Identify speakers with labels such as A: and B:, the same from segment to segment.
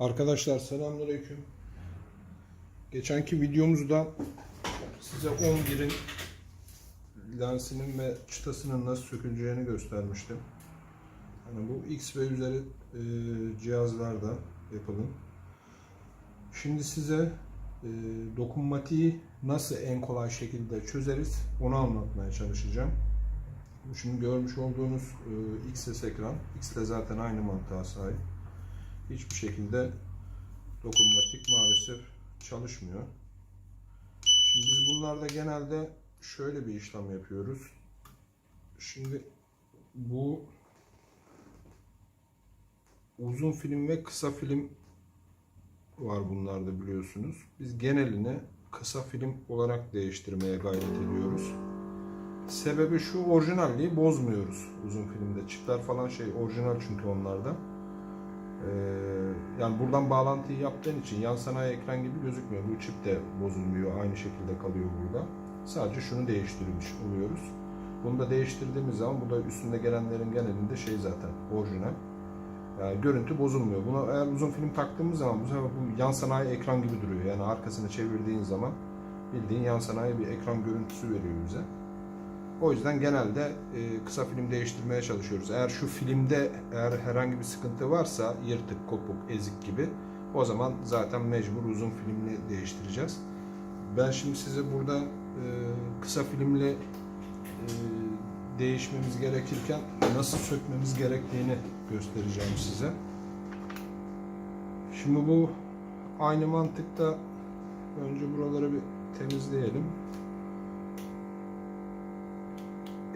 A: Arkadaşlar selamünaleyküm. Geçenki videomuzda size 11'in lensinin ve çıtasının nasıl söküleceğini göstermiştim. Yani bu X ve üzeri e, cihazlarda yapılın. Şimdi size e, dokunmatiği nasıl en kolay şekilde çözeriz onu anlatmaya çalışacağım. Şimdi görmüş olduğunuz e, XS ekran. X de zaten aynı mantığa sahip hiçbir şekilde dokunmatik maalesef çalışmıyor. Şimdi biz bunlarda genelde şöyle bir işlem yapıyoruz. Şimdi bu uzun film ve kısa film var bunlarda biliyorsunuz. Biz genelini kısa film olarak değiştirmeye gayret ediyoruz. Sebebi şu orijinalliği bozmuyoruz uzun filmde. Çipler falan şey orijinal çünkü onlarda. Ee, yani buradan bağlantıyı yaptığın için yan sanayi ekran gibi gözükmüyor. Bu çip de bozulmuyor. Aynı şekilde kalıyor burada. Sadece şunu değiştirmiş oluyoruz. Bunu da değiştirdiğimiz zaman bu da üstünde gelenlerin genelinde şey zaten orijinal. Yani görüntü bozulmuyor. Buna eğer uzun film taktığımız zaman bu sefer bu yan sanayi ekran gibi duruyor. Yani arkasını çevirdiğin zaman bildiğin yan sanayi bir ekran görüntüsü veriyor bize. O yüzden genelde e, kısa film değiştirmeye çalışıyoruz. Eğer şu filmde eğer herhangi bir sıkıntı varsa yırtık, kopuk, ezik gibi o zaman zaten mecbur uzun filmli değiştireceğiz. Ben şimdi size burada e, kısa filmli e, değişmemiz gerekirken nasıl sökmemiz gerektiğini göstereceğim size. Şimdi bu aynı mantıkta önce buraları bir temizleyelim.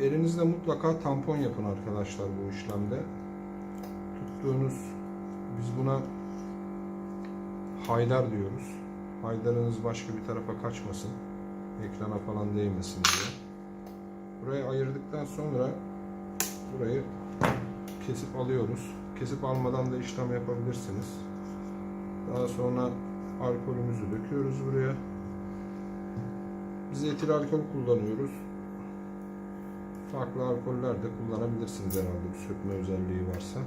A: Elinizde mutlaka tampon yapın arkadaşlar bu işlemde. Tuttuğunuz biz buna haydar diyoruz. Haydarınız başka bir tarafa kaçmasın. Ekrana falan değmesin diye. Burayı ayırdıktan sonra burayı kesip alıyoruz. Kesip almadan da işlem yapabilirsiniz. Daha sonra alkolümüzü döküyoruz buraya. Biz etil alkol kullanıyoruz farklı alkoller de kullanabilirsiniz herhalde bir sökme özelliği varsa.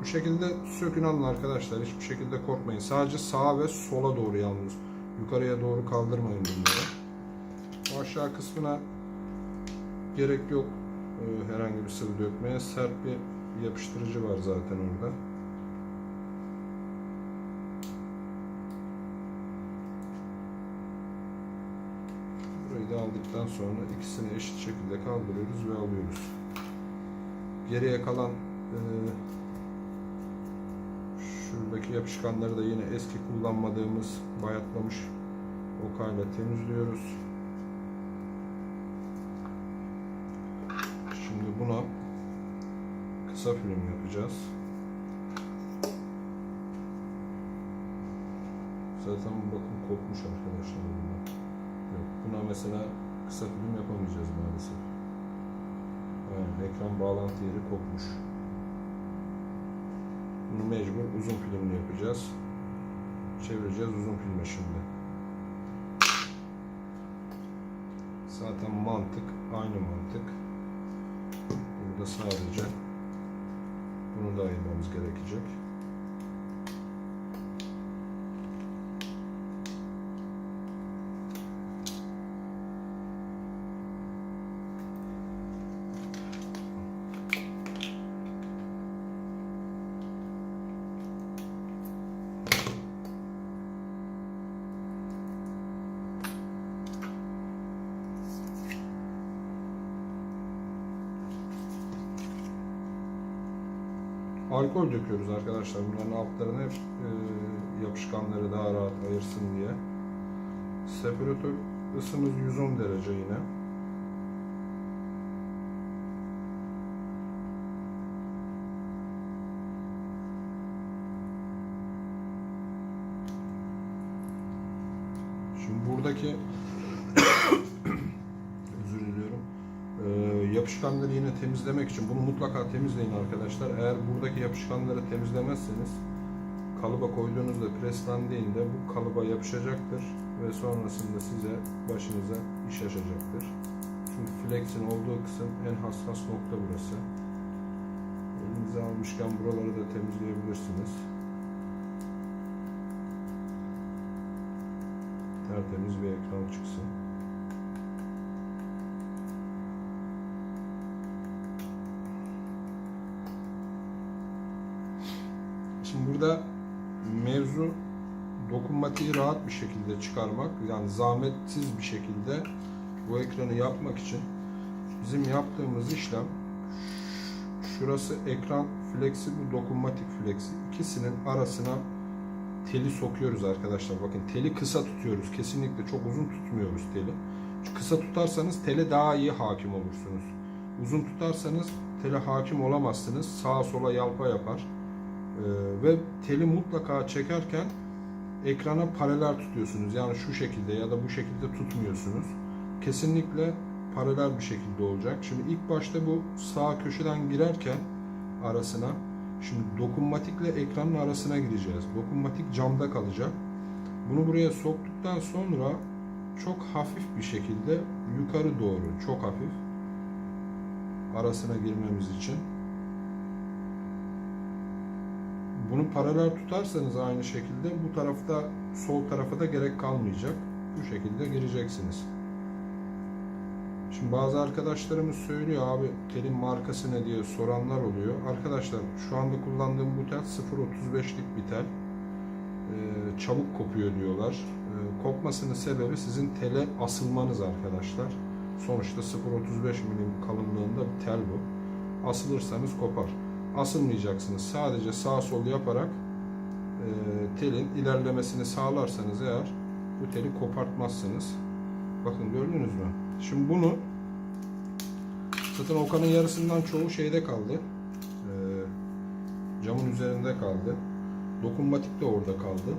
A: Bu şekilde sökün alın arkadaşlar. Hiçbir şekilde korkmayın. Sadece sağa ve sola doğru yalnız. Yukarıya doğru kaldırmayın bunları. Aşağı kısmına gerek yok herhangi bir sıvı dökmeye. Sert bir yapıştırıcı var zaten orada. Burayı da aldıktan sonra ikisini eşit şekilde kaldırıyoruz ve alıyoruz. Geriye kalan e, şuradaki yapışkanları da yine eski kullanmadığımız bayatlamış okayla temizliyoruz. Şimdi buna kısa film yapacağız. Zaten bakın kopmuş arkadaşlar bunlar. Yok, buna mesela kısa film yapamayacağız maalesef. Yani ekran bağlantı yeri kopmuş. Bunu mecbur uzun filmli yapacağız. Çevireceğiz uzun filme şimdi. Zaten mantık aynı mantık. Burada sadece bunu da ayırmamız gerekecek. Alkol döküyoruz arkadaşlar. Bunların altlarına hep e, yapışkanları daha rahat ayırsın diye. Separatör ısımız 110 derece yine. Şimdi buradaki yapışkanları yine temizlemek için bunu mutlaka temizleyin arkadaşlar. Eğer buradaki yapışkanları temizlemezseniz kalıba koyduğunuzda preslendiğinde bu kalıba yapışacaktır ve sonrasında size başınıza iş açacaktır. Çünkü flexin olduğu kısım en hassas nokta burası. Elinize almışken buraları da temizleyebilirsiniz. Tertemiz bir ekran çıksın. Şimdi burada mevzu dokunmatiği rahat bir şekilde çıkarmak yani zahmetsiz bir şekilde bu ekranı yapmak için bizim yaptığımız işlem şurası ekran flexi bu dokunmatik flexi. İkisinin arasına teli sokuyoruz arkadaşlar. Bakın teli kısa tutuyoruz. Kesinlikle çok uzun tutmuyoruz teli. Çünkü kısa tutarsanız tele daha iyi hakim olursunuz. Uzun tutarsanız tele hakim olamazsınız. Sağa sola yalpa yapar ve teli mutlaka çekerken ekrana paralel tutuyorsunuz. Yani şu şekilde ya da bu şekilde tutmuyorsunuz. Kesinlikle paralel bir şekilde olacak. Şimdi ilk başta bu sağ köşeden girerken arasına şimdi dokunmatikle ekranın arasına gireceğiz. Dokunmatik camda kalacak. Bunu buraya soktuktan sonra çok hafif bir şekilde yukarı doğru çok hafif arasına girmemiz için bunu paralel tutarsanız aynı şekilde bu tarafta sol tarafa da gerek kalmayacak. Bu şekilde gireceksiniz. Şimdi bazı arkadaşlarımız söylüyor abi telin markası ne diye soranlar oluyor. Arkadaşlar şu anda kullandığım bu tel 0.35'lik bir tel. Ee, çabuk kopuyor diyorlar. Ee, kopmasının sebebi sizin tele asılmanız arkadaşlar. Sonuçta 0.35 milim kalınlığında bir tel bu. Asılırsanız kopar asılmayacaksınız. Sadece sağ sol yaparak e, telin ilerlemesini sağlarsanız eğer bu teli kopartmazsınız. Bakın gördünüz mü? Şimdi bunu zaten Okan'ın yarısından çoğu şeyde kaldı. E, camın üzerinde kaldı. Dokunmatik de orada kaldı.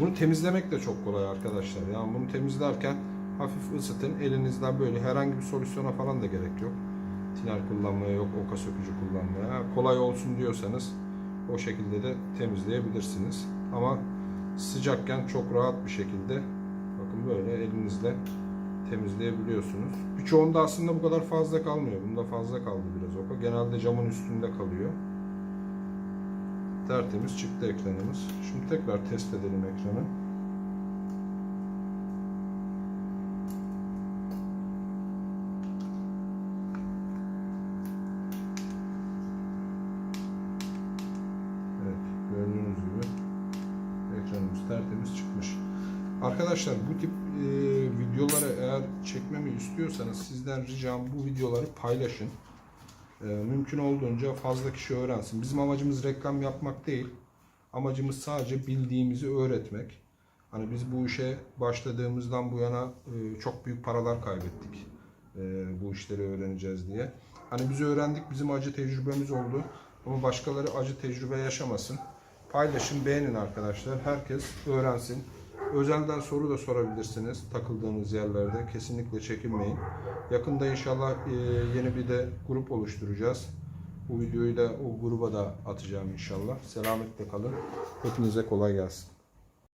A: Bunu temizlemek de çok kolay arkadaşlar. Yani bunu temizlerken hafif ısıtın. Elinizden böyle herhangi bir solüsyona falan da gerek yok tiner kullanmaya yok oka sökücü kullanmaya. Kolay olsun diyorsanız o şekilde de temizleyebilirsiniz. Ama sıcakken çok rahat bir şekilde bakın böyle elinizle temizleyebiliyorsunuz. Birçoğunda aslında bu kadar fazla kalmıyor. Bunda fazla kaldı biraz oka. Genelde camın üstünde kalıyor. Tertemiz çıktı ekranımız. Şimdi tekrar test edelim ekranı. Arkadaşlar bu tip e, videoları eğer çekmemi istiyorsanız sizden ricam bu videoları paylaşın. E, mümkün olduğunca fazla kişi öğrensin. Bizim amacımız reklam yapmak değil. Amacımız sadece bildiğimizi öğretmek. Hani biz bu işe başladığımızdan bu yana e, çok büyük paralar kaybettik. E, bu işleri öğreneceğiz diye. Hani biz öğrendik, bizim acı tecrübemiz oldu. Ama başkaları acı tecrübe yaşamasın. Paylaşın, beğenin arkadaşlar. Herkes öğrensin. Özelden soru da sorabilirsiniz takıldığınız yerlerde. Kesinlikle çekinmeyin. Yakında inşallah e, yeni bir de grup oluşturacağız. Bu videoyu da o gruba da atacağım inşallah. Selametle kalın. Hepinize kolay gelsin.